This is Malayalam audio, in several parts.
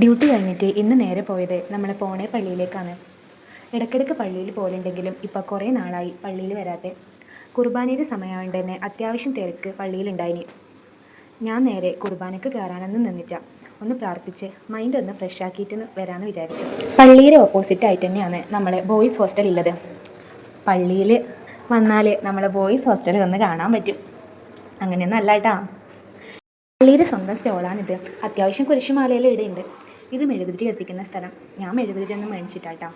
ഡ്യൂട്ടി കഴിഞ്ഞിട്ട് ഇന്ന് നേരെ പോയത് നമ്മളെ പോണെ പള്ളിയിലേക്കാണ്. ഇടയ്ക്കിടയ്ക്ക് പള്ളിയിൽ പോലുണ്ടെങ്കിലും ഇപ്പോൾ കുറേ നാളായി പള്ളിയിൽ വരാതെ കുർബാനയുടെ സമയമായതുകൊണ്ട് തന്നെ അത്യാവശ്യം തിരക്ക് പള്ളിയിലുണ്ടായിനി. ഞാൻ നേരെ കുർബാനയ്ക്ക് കയറാനൊന്നും നിന്നിട്ട. ഒന്ന് പ്രാർത്ഥിച്ച് മൈൻഡ് ഒന്ന് ഫ്രഷ് ആക്കിയിട്ട് വരാമെന്ന് വിചാരിച്ചു. പള്ളിയുടെ ഓപ്പോസിറ്റ് ആയിട്ട് തന്നെയാണ് നമ്മളെ ബോയ്സ് ഹോസ്റ്റൽ ഉള്ളത് പള്ളിയിൽ വന്നാൽ നമ്മളെ ബോയ്സ് ഹോസ്റ്റൽ വന്ന് കാണാൻ പറ്റും. അങ്ങനെയൊന്നും അല്ല കേട്ടാ പള്ളിയുടെ സ്വന്തം സ്റ്റോളാണിത് അത്യാവശ്യം കുരിശുമാലയിലും ഇടയുണ്ട്. ഇത് മെഴുകുതിരി കത്തിക്കുന്ന സ്ഥലം. ഞാൻ മെഴുകുതിരി ഒന്നും മേടിച്ചിട്ടാട്ടോ.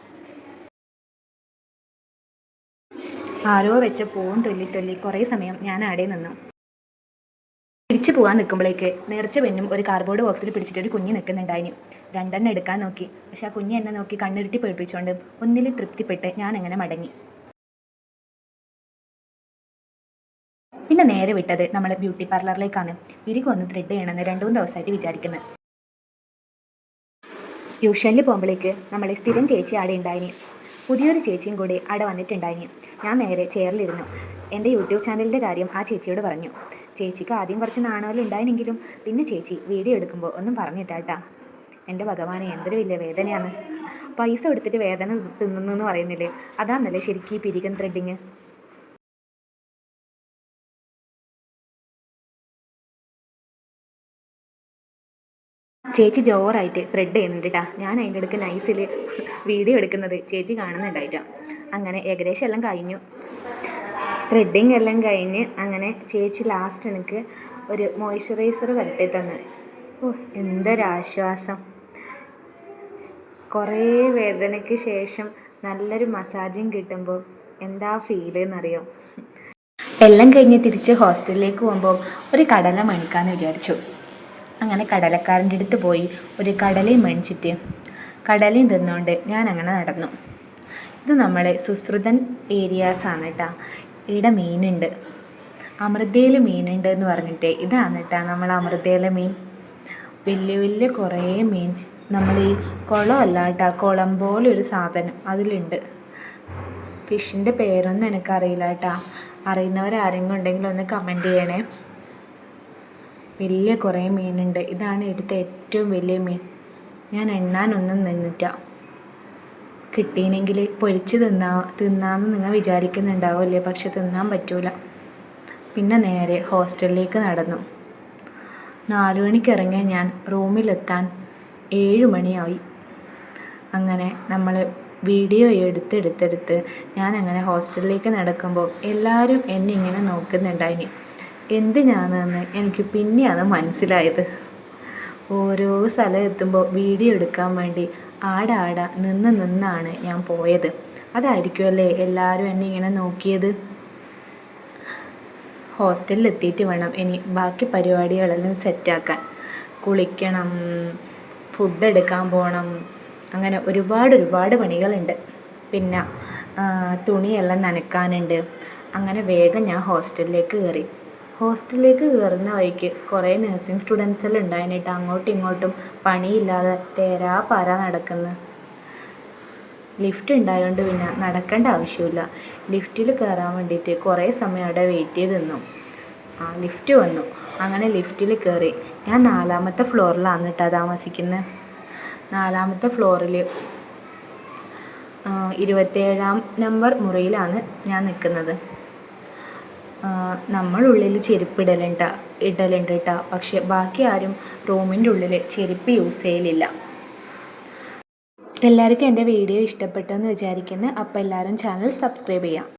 ആരോ വെച്ച പൂവും തൊല്ലി തൊല്ലി കുറേ സമയം ഞാൻ ആടെ നിന്നു. തിരിച്ചു പോകാൻ നിൽക്കുമ്പോഴേക്ക് നേർച്ച പെണ്ണും ഒരു കാർബോർഡ് ബോക്സിൽ പിടിച്ചിട്ട് ഒരു കുഞ്ഞ് നിൽക്കുന്നുണ്ടായിരുന്നു. രണ്ടെണ്ണം എടുക്കാൻ നോക്കി. പക്ഷെ ആ കുഞ്ഞ് എന്നെ നോക്കി കണ്ണുരുട്ടി പേടിപ്പിച്ചുകൊണ്ട് ഒന്നിൽ തൃപ്തിപ്പെട്ട് ഞാൻ അങ്ങനെ മടങ്ങി. പിന്നെ നേരെ വിട്ടത് നമ്മുടെ ബ്യൂട്ടി പാർലറിലേക്കാണ് വിരിക് ഒന്ന് ത്രെഡ് ചെയ്യണമെന്ന് രണ്ടു മൂന്ന് ദിവസമായിട്ട് വിചാരിക്കുന്നത് ട്യൂഷനിൽ പോകുമ്പോഴേക്ക് നമ്മളെ സ്ഥിരം ചേച്ചി അവിടെ ഉണ്ടായിനി. പുതിയൊരു ചേച്ചിയും കൂടി അവിടെ വന്നിട്ടുണ്ടായിനി. ഞാൻ നേരെ ചെയറിലിരുന്നു. എന്റെ യൂട്യൂബ് ചാനലിന്റെ കാര്യം ആ ചേച്ചിയോട് പറഞ്ഞു. ചേച്ചിക്ക് ആദ്യം കുറച്ച് നാണവല്ലോ ഉണ്ടായിരുന്നെങ്കിലും പിന്നെ ചേച്ചി വീഡിയോ എടുക്കുമ്പോൾ ഒന്നും പറഞ്ഞിട്ടാട്ടാ. എന്റെ ഭഗവാനെ എന്തൊരു വലിയ വേദനയാണ്. പൈസ കൊടുത്തിട്ട് വേദന തിന്നുന്നു എന്ന് പറയുന്നില്ലേ? അതാന്നല്ലേ ശരിക്കും ഈ പിരികൻ ത്രെഡിങ് ചേച്ചി ജോറായിട്ട് ത്രെഡ് ചെയ്യുന്നുണ്ട് കേട്ടോ ഞാൻ അതിന്റെ അടുക്ക് നൈസിൽ വീഡിയോ എടുക്കുന്നത് ചേച്ചി കാണുന്നുണ്ടായിട്ടോ. അങ്ങനെ ഏകദേശം എല്ലാം കഴിഞ്ഞു. ത്രെഡിങ് എല്ലാം കഴിഞ്ഞ് അങ്ങനെ ചേച്ചി ലാസ്റ്റ് എനിക്ക് ഒരു മോയ്സ്ചറൈസർ വരട്ടി തന്നു. ഓ എന്തൊരാശ്വാസം കുറേ വേദനയ്ക്ക് ശേഷം നല്ലൊരു മസാജിങ് കിട്ടുമ്പോൾ എന്താ ഫീൽ എന്നറിയോ? എല്ലാം കഴിഞ്ഞ് തിരിച്ച് ഹോസ്റ്റലിലേക്ക് പോകുമ്പോൾ ഒരു കടല മണിക്കാന്ന് വിചാരിച്ചു. അങ്ങനെ കടലക്കാരന്റെ അടുത്ത് പോയി ഒരു കടലയും മേടിച്ചിട്ട് കടലയും തിന്നുകൊണ്ട് ഞാൻ അങ്ങനെ നടന്നു. ഇത് നമ്മളെ സുശ്രുതൻ ഏരിയാസാണ് കേട്ടോ. ഇവിടെ മീനുണ്ട്. അമൃതയിൽ മീനുണ്ട് എന്ന് പറഞ്ഞിട്ട് ഇതാണ് കേട്ടോ നമ്മൾ അമൃതയിലെ മീൻ. വലിയ വലിയ കുറേ മീൻ. നമ്മൾ ഈ കുളമല്ല കേട്ടോ കുളം പോലെ ഒരു സാധനം അതിലുണ്ട്. ഫിഷിന്റെ പേരൊന്നും എനിക്കറിയില്ല കേട്ടോ. അറിയുന്നവരാരെങ്കിലും ഉണ്ടെങ്കിൽ ഒന്ന് കമന്റ് ചെയ്യണേ. വലിയ കുറേ മീനുണ്ട്. ഇതാണ് ഇവിടുത്തെ ഏറ്റവും വലിയ മീൻ. ഞാൻ എണ്ണാനൊന്നും നിന്നിട്ട കിട്ടീനെങ്കിൽ പൊരിച്ച് തിന്നാ തിന്നാമെന്ന് നിങ്ങൾ വിചാരിക്കുന്നുണ്ടാവില്ലേ? പക്ഷെ തിന്നാൻ പറ്റൂല. പിന്നെ നേരെ ഹോസ്റ്റലിലേക്ക് നടന്നു. നാലു മണിക്ക് ഇറങ്ങിയ ഞാൻ റൂമിലെത്താൻ ഏഴ് മണിയായി. അങ്ങനെ നമ്മൾ വീഡിയോ എടുത്തെടുത്തെടുത്ത് ഞാൻ അങ്ങനെ ഹോസ്റ്റലിലേക്ക് നടക്കുമ്പോൾ എല്ലാവരും എന്നെ ഇങ്ങനെ നോക്കുന്നുണ്ടായിനി. എന്തിനാണെന്ന് എനിക്ക് പിന്നെയാണ് മനസ്സിലായത്. ഓരോ സ്ഥലം എത്തുമ്പോൾ വീഡിയോ എടുക്കാൻ വേണ്ടി ആടാട നിന്ന് നിന്നാണ് ഞാൻ പോയത്. അതായിരിക്കുമല്ലേ എല്ലാവരും എന്നെ ഇങ്ങനെ നോക്കിയത്? ഹോസ്റ്റലിൽ എത്തിയിട്ട് വേണം ഇനി ബാക്കി പരിപാടികളെല്ലാം സെറ്റാക്കാൻ. കുളിക്കണം ഫുഡ് എടുക്കാൻ പോകണം അങ്ങനെ ഒരുപാട് ഒരുപാട് പണികളുണ്ട്. പിന്നെ തുണിയെല്ലാം നനക്കാനുണ്ട് അങ്ങനെ വേഗം ഞാൻ ഹോസ്റ്റലിലേക്ക് കയറി. ഹോസ്റ്റലിലേക്ക് കയറുന്ന വഴിക്ക് കുറേ നഴ്സിംഗ് സ്റ്റുഡൻസ് എല്ലാം ഉണ്ടായിട്ടാ അങ്ങോട്ടും ഇങ്ങോട്ടും പണിയില്ലാതെ തേരാ പാര നടക്കുന്നു. ലിഫ്റ്റ് ഉണ്ടായതുകൊണ്ട് പിന്നെ നടക്കേണ്ട ആവശ്യമില്ല. ലിഫ്റ്റിൽ കയറാൻ വേണ്ടിയിട്ട് കുറേ സമയം അവിടെ വെയിറ്റ് ചെയ്ത് നിന്നു. ആ ലിഫ്റ്റ് വന്നു. അങ്ങനെ ലിഫ്റ്റിൽ കയറി. ഞാൻ നാലാമത്തെ ഫ്ലോറിലാണ് കേട്ടോ താമസിക്കുന്നത് നാലാമത്തെ ഫ്ലോറിൽ ഇരുപത്തേഴാം നമ്പർ മുറിയിലാണ് ഞാൻ നിൽക്കുന്നത് നമ്മളുള്ളിൽ ചെരുപ്പ് ഇടലുണ്ട ഇടലുണ്ട് കേട്ടോ പക്ഷെ ബാക്കി ആരും റൂമിന്റെ ഉള്ളിൽ ചെരുപ്പ് യൂസ് ചെയ്യലില്ല. എല്ലാവർക്കും എന്റെ വീഡിയോ ഇഷ്ടപ്പെട്ടെന്ന് വിചാരിക്കുന്നു. അപ്പോൾ എല്ലാവരും ചാനൽ സബ്സ്ക്രൈബ് ചെയ്യാം.